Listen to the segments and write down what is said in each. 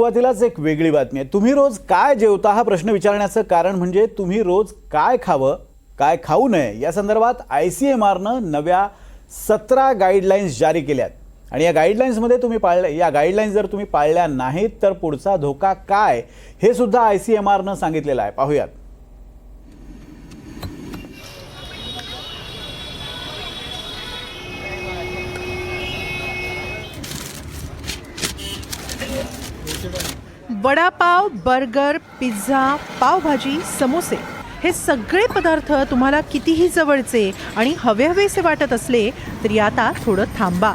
सुरुवातीलाच एक वेगळी बातमी आहे. तुम्ही रोज काय जेवता हा प्रश्न विचारण्याचं कारण म्हणजे तुम्ही रोज काय खावं काय खाऊ नये या संदर्भात आय सी एम आरनं नव्या सतरा गाईडलाईन्स जारी केल्यात. आणि या गाईडलाईन्समध्ये तुम्ही पाळल्या या गाईडलाईन्स जर तुम्ही पाळल्या नाहीत तर पुढचा धोका काय? हे सुद्धा आय सी एम आरनं सांगितलेलं आहे. पाहूयात. वडापाव बर्गर पिझ्झा पावभाजी समोसे हे सगळे पदार्थ तुम्हाला कितीही जवळचे आणि हवे हवेसे वाटत असले तरी आता थोडं थांबा.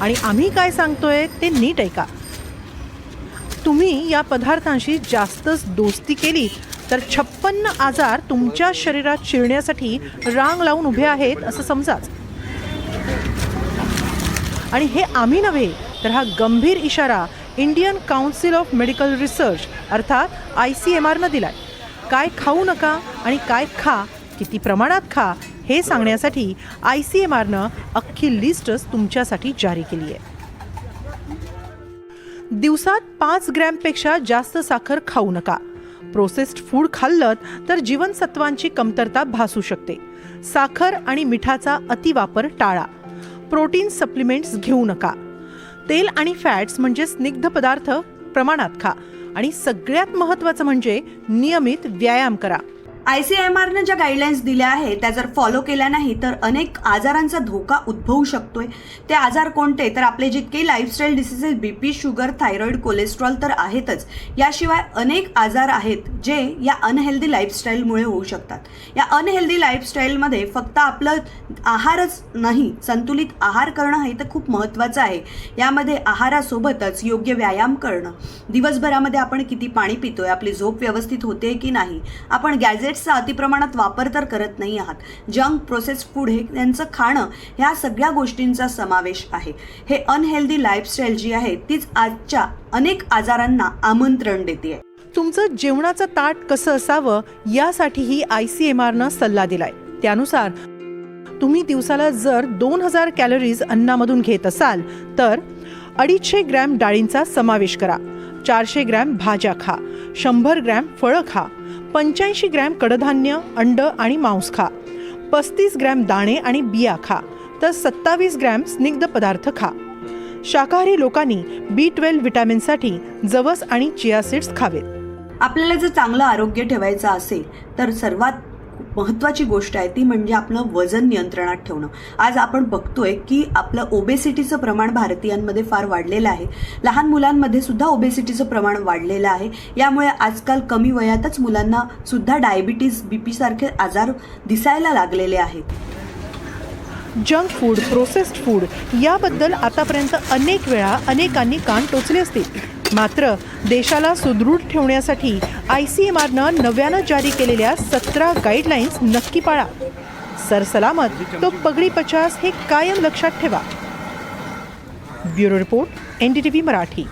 आणि आम्ही काय सांगतोय ते नीट ऐका. तुम्ही या पदार्थांशी जास्तच दोस्ती केली तर छप्पन्न आजार तुमच्या शरीरात शिरण्यासाठी रांग लावून उभे आहेत असं समजाच. आणि हे आम्ही नव्हे तर हा गंभीर इशारा Indian council of medical research अर्थात आय सी एम आरनं दिलाय. काय खाऊ नका आणि काय खा किती प्रमाणात खा हे सांगण्यासाठी आय सी एम आरनं अख्खी लिस्टच तुमच्यासाठी जारी केली आहे दिवसात पाच ग्रॅमपेक्षा जास्त साखर खाऊ नका. प्रोसेस्ड फूड खाल्लं तर जीवनसत्वांची कमतरता भासू शकते. साखर आणि मिठाचा अतिवापर टाळा. प्रोटीन सप्लिमेंट्स घेऊ नका. तेल आणि फॅट्स म्हणजे स्निग्ध पदार्थ प्रमाणात खा आणि सगळ्यात महत्त्वाचं म्हणजे नियमित व्यायाम करा. आय सी एम आरनं ज्या गाईडलाईन्स दिल्या आहेत त्या जर फॉलो केल्या नाही तर अनेक आजारांचा धोका उद्भवू शकतोय. ते आजार कोणते? तर आपले जितके lifestyle diseases B P sugar thyroid cholesterol तर आहेतच. याशिवाय अनेक आजार आहेत जे या अनहेल्दी लाईफस्टाईलमुळे होऊ शकतात. या अनहेल्दी लाईफस्टाईलमध्ये फक्त आपलं आहारच नाही संतुलित आहार करणं हे तर खूप महत्त्वाचं आहे. यामध्ये आहारासोबतच योग्य व्यायाम करणं. दिवसभरामध्ये आपण किती पाणी पितोय आपली झोप व्यवस्थित होते की नाही? आपण गॅजेट्सचा अतिप्रमाणात वापर तर करत नाही आहात. जंक प्रोसेस फूड हे त्यांचं खाणं ह्या सगळ्या गोष्टींचा समावेश आहे. हे अनहेल्दी लाईफस्टाईल जी आहे तीच आजच्या अनेक आजारांना आमंत्रण देते तुमचं जेवणाचं ताट कसं असावं यासाठीही आय सी एम आरनं सल्ला दिलाय. त्यानुसार तुम्ही दिवसाला जर दोन हजार कॅलरीज अन्नामधून घेत असाल तर अडीचशे ग्रॅम डाळींचा समावेश करा. चारशे ग्रॅम भाज्या खा. शंभर ग्रॅम फळं खा. पंच्याऐंशी ग्रॅम कडधान्य अंड आणि मांस खा. पस्तीस ग्रॅम दाणे आणि बिया खा. तर सत्तावीस ग्रॅम स्निग्ध पदार्थ खा. शाकाहारी लोकांनी बी ट्वेल्व विटॅमिनसाठी जवस आणि चिया सीड्स खावेत. आपल्याला जर चांगलं आरोग्य ठेवायचं असेल तर सर्वात महत्त्वाची गोष्ट आहे ती म्हणजे आपलं वजन नियंत्रणात ठेवणं. आज आपण बघतोय की आपलं ओबेसिटीचं प्रमाण भारतीयांमध्ये फार वाढलेलं आहे. लहान मुलांमध्ये सुद्धा ओबेसिटीचं प्रमाण वाढलेलं आहे. यामुळे आजकाल कमी वयातच मुलांना सुद्धा डायबिटीज बीपी सारखे आजार दिसायला लागलेले आहेत. जंक फूड प्रोसेस्ड फूड याबद्दल आतापर्यंत अनेक वेळा अनेकांनी कान टोचले असतील. मात्र देशाला सुदृढ ठेवण्यासाठी आय सी एम आरनं नव्यानं जारी केलेल्या सतरा गाईडलाईन्स नक्की पाळा. सरसलामत तो पगडी पचास हे कायम लक्षात ठेवा. Bureau report N D T V Marathi.